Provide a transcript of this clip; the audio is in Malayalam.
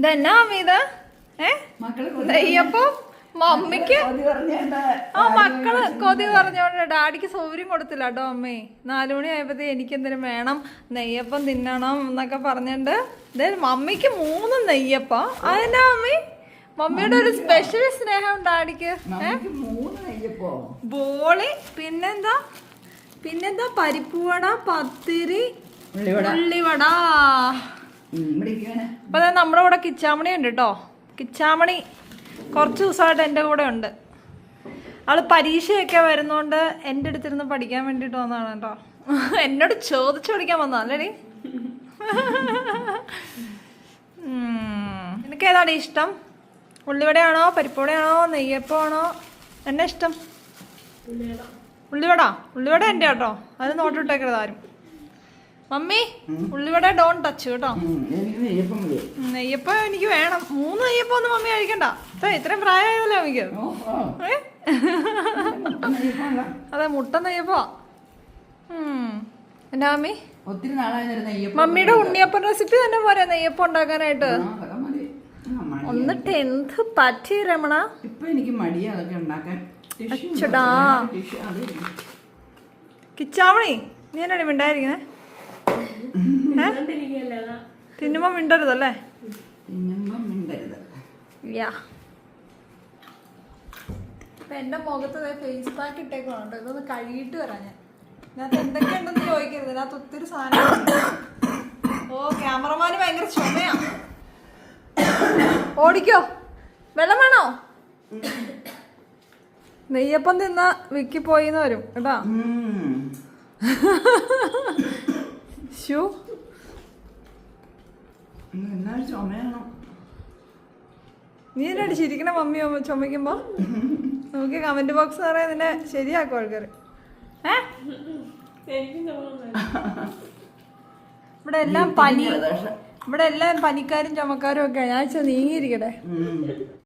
ഇതെന്നാ ഇത് ഏ? നെയ്യപ്പം മമ്മിക്ക്? ആ മക്കൾ കൊതി പറഞ്ഞോണ്ട് ഡാഡിക്ക് സൗകര്യം കൊടുത്തില്ല കേട്ടോ അമ്മേ. നാലു മണി ആയപ്പോഴത്തേ എനിക്ക് എന്തിനും വേണം. നെയ്യപ്പം തിന്നണം എന്നൊക്കെ പറഞ്ഞിട്ട് ദേ മമ്മിക്ക് മൂന്ന് നെയ്യപ്പം. അതെന്നാ അമ്മേ? മമ്മിയുടെ ഒരു സ്പെഷ്യൽ സ്നേഹം ഡാഡിക്ക്? ബോളി പിന്നെന്താ? പിന്നെന്താ പരിപ്പുവട പത്തിരി ഉള്ളിവട. ഉള്ളിവട ഉം, ഇവിടെ അപ്പൊ ദേ നമ്മുടെ കൂടെ കിച്ചാമണി ഉണ്ട് കേട്ടോ കിച്ചാമണി കുറച്ച് ദിവസമായിട്ട് എന്റെ കൂടെ ഉണ്ട്. അവൾ പരീക്ഷയൊക്കെ വരുന്നോണ്ട് എന്റെ അടുത്തിരുന്ന് പഠിക്കാൻ വേണ്ടിയിട്ട് വന്നതാണ് കേട്ടോ എന്നോട് ചോദിച്ചു പഠിക്കാൻ വന്നതല്ലേ. നിനക്ക് ഏതാണ് ഇഷ്ടം? ഉള്ളിവടയാണോ പരിപ്പുവടയാണോ നെയ്യപ്പമാണോ എന്നെ ഇഷ്ടം? ഉള്ളിവട. ഉള്ളിവട എന്റെ കേട്ടോ അത് നോട്ടിട്ടേക്കരുത് ആരും. മമ്മി ഉള്ളിവട ഡോൺ ടച്ച് കേട്ടോ. നെയ്യപ്പം എനിക്ക് വേണം. മൂന്ന് നെയ്യപ്പം ഒന്നും മമ്മി കഴിക്കണ്ട. ഇത്ര ഇത്രയും പ്രായമായതല്ലോ ഓ. അതെ മുട്ട നെയ്യപ്പോ. എന്നാ മമ്മി? ഒത്തിരി മമ്മിയുടെ ഉണ്ണിയപ്പം റെസിപ്പി തന്നെ പോരാ നെയ്യപ്പം ഉണ്ടാക്കാനായിട്ട്. ഒന്ന് ടെൻത്ത് പറ്റി രമണ. ഇപ്പൊ എനിക്ക് മടിയാ അതൊക്കെ ഉണ്ടാക്കാൻ? അച്ചടാ. കിച്ചാവണി നീ എന്നാണ് മിണ്ടായിരിക്കുന്നേ തിന്നുമ്പോ മിണ്ടരുതല്ലേ യാ. എന്റെ മുഖത്ത് ഫേസ് പാക്ക് ഇട്ടേക്കുന്നുണ്ട് ഇതൊന്ന് കഴുകിയിട്ട് വരാം ഞാൻ. ഇതിനകത്ത് എന്തൊക്കെയുണ്ടെന്ന് ചോദിക്കരുത്. ഇതിനകത്ത് ഒത്തിരി സാധനം ഓ ക്യാമറമാന് ഭയങ്കര ചുമയാ. ഓടിക്കോ. വെള്ളം വേണോ? നെയ്യപ്പം തിന്ന വിക്കി പോയിന്ന് വരും. കേട്ടാ? എന്നാലും ചുമയാണോ. നീ എന്നോട് ചിരിക്കണ മമ്മി ചുമ- ചുമയ്ക്കുമ്പോ? നമുക്ക് കമന്റ് ബോക്സ് പറയാൻ നിന്നെ ശരിയാക്കും ആൾക്കാർ ഇവിടെ എല്ലാം പനി ഇവിടെ എല്ലാം പനിക്കാരും ചുമക്കാരും ഒക്കെ ഞാൻ വെച്ചാൽ നീങ്ങിയിരിക്കട്ടെ.